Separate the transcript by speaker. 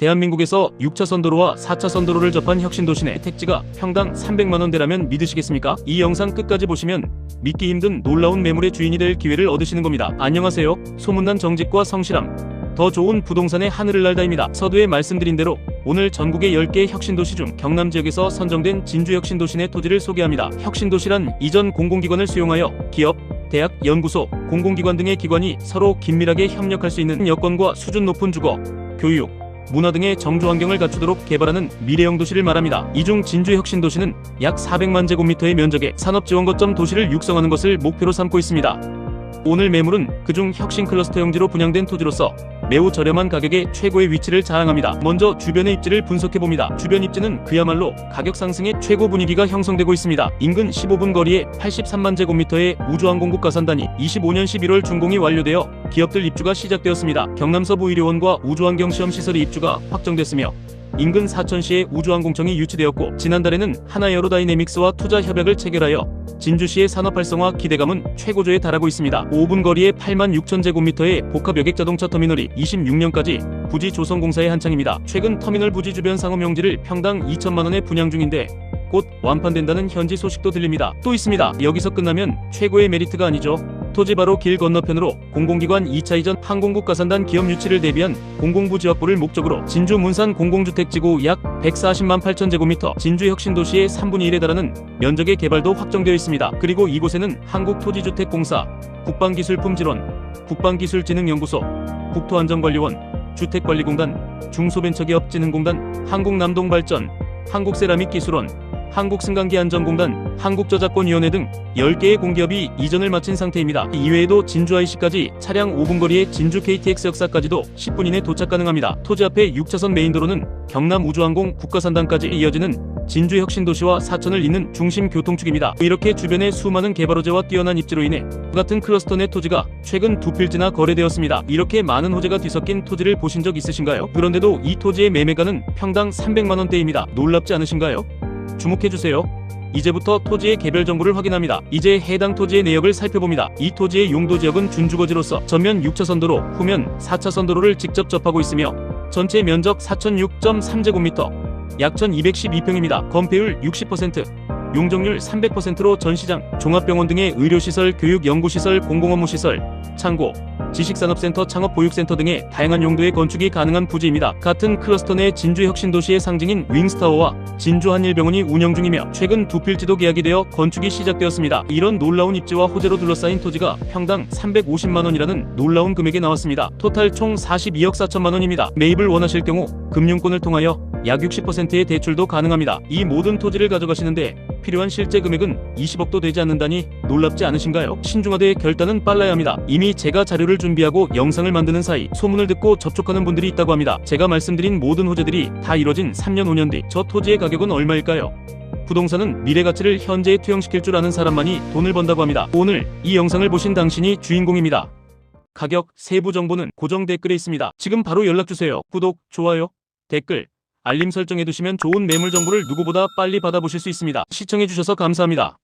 Speaker 1: 대한민국에서 6차선 도로와 4차선 도로를 접한 혁신도시 내 택지가 평당 300만원대라면 믿으시겠습니까? 이 영상 끝까지 보시면 믿기 힘든 놀라운 매물의 주인이 될 기회를 얻으시는 겁니다. 안녕하세요. 소문난 정직과 성실함. 더 좋은 부동산의 하늘을 날다입니다. 서두에 말씀드린 대로 오늘 전국의 10개 혁신도시 중 경남 지역에서 선정된 진주혁신도시 내 토지를 소개합니다. 혁신도시란 이전 공공기관을 수용하여 기업, 대학, 연구소, 공공기관 등의 기관이 서로 긴밀하게 협력할 수 있는 여건과 수준 높은 주거, 교육, 문화 등의 정주 환경을 갖추도록 개발하는 미래형 도시를 말합니다. 이 중 진주 혁신 도시는 약 400만 제곱미터의 면적의 산업 지원 거점 도시를 육성하는 것을 목표로 삼고 있습니다. 오늘 매물은 그중 혁신 클러스터 용지로 분양된 토지로서 매우 저렴한 가격에 최고의 위치를 자랑합니다. 먼저 주변의 입지를 분석해봅니다. 주변 입지는 그야말로 가격 상승의 최고 분위기가 형성되고 있습니다. 인근 15분 거리에 83만 제곱미터의 우주항공국 가 산단이 25년 11월 준공이 완료되어 기업들 입주가 시작되었습니다. 경남 서부 의료원과 우주환경시험시설의 입주가 확정됐으며 인근 사천시에 우주항공청이 유치되었고 지난달에는 하나에어로다이내믹스와 투자 협약을 체결하여 진주시의 산업 활성화 기대감은 최고조에 달하고 있습니다. 5분 거리에 8만 6천 제곱미터의 복합 여객 자동차 터미널이 26년까지 부지 조성공사의 한창입니다. 최근 터미널 부지 주변 상업용지를 평당 2천만 원에 분양 중인데 곧 완판된다는 현지 소식도 들립니다. 또 있습니다. 여기서 끝나면 최고의 메리트가 아니죠. 토지 바로 길 건너편으로 공공기관 2차 이전 항공국 가산단 기업 유치를 대비한 공공부지 확보를 목적으로 진주 문산 공공주택지구 약 140만 8천 제곱미터 진주 혁신도시의 3분의 1에 달하는 면적의 개발도 확정되어 있습니다. 그리고 이곳에는 한국토지주택공사, 국방기술품질원, 국방기술진흥연구소, 국토안전관리원, 주택관리공단, 중소벤처기업진흥공단, 한국남동발전, 한국세라믹기술원, 한국승강기안전공단, 한국저작권위원회 등 10개의 공기업이 이전을 마친 상태입니다. 이외에도 진주 IC까지 차량 5분 거리에 진주 KTX 역사까지도 10분 이내 도착 가능합니다. 토지 앞에 6차선 메인도로는 경남 우주항공 국가산단까지 이어지는 진주 혁신도시와 사천을 잇는 중심 교통축입니다. 이렇게 주변의 수많은 개발 호재와 뛰어난 입지로 인해 같은 클러스터 내 토지가 최근 두 필지나 거래되었습니다. 이렇게 많은 호재가 뒤섞인 토지를 보신 적 있으신가요? 그런데도 이 토지의 매매가는 평당 300만 원대입니다. 놀랍지 않으신가요? 주목해주세요. 이제부터 토지의 개별 정보를 확인합니다. 이제 해당 토지의 내역을 살펴봅니다. 이 토지의 용도 지역은 준주거지로서 전면 6차선 도로, 후면 4차선 도로를 직접 접하고 있으며 전체 면적 4,006.3제곱미터, 약 1,212평입니다. 건폐율 60%, 용적률 300%로 전시장, 종합병원 등의 의료시설, 교육, 연구시설, 공공업무시설, 창고, 지식산업센터, 창업보육센터 등의 다양한 용도의 건축이 가능한 부지입니다. 같은 클러스터 내 진주혁신도시의 상징인 윙스타워와 진주한일병원이 운영 중이며 최근 두 필지도 계약이 되어 건축이 시작되었습니다. 이런 놀라운 입지와 호재로 둘러싸인 토지가 평당 350만 원이라는 놀라운 금액에 나왔습니다. 토탈 총 42억 4천만 원입니다. 매입을 원하실 경우 금융권을 통하여 약 60%의 대출도 가능합니다. 이 모든 토지를 가져가시는데 필요한 실제 금액은 20억도 되지 않는다니 놀랍지 않으신가요? 신중하되 결단은 빨라야 합니다. 이미 제가 자료를 준비하고 영상을 만드는 사이 소문을 듣고 접촉하는 분들이 있다고 합니다. 제가 말씀드린 모든 호재들이 다 이뤄진 3년 5년 뒤 저 토지의 가격은 얼마일까요? 부동산은 미래 가치를 현재에 투영시킬 줄 아는 사람만이 돈을 번다고 합니다. 오늘 이 영상을 보신 당신이 주인공입니다. 가격, 세부 정보는 고정 댓글에 있습니다. 지금 바로 연락주세요. 구독, 좋아요, 댓글, 알림 설정해두시면 좋은 매물 정보를 누구보다 빨리 받아보실 수 있습니다. 시청해주셔서 감사합니다.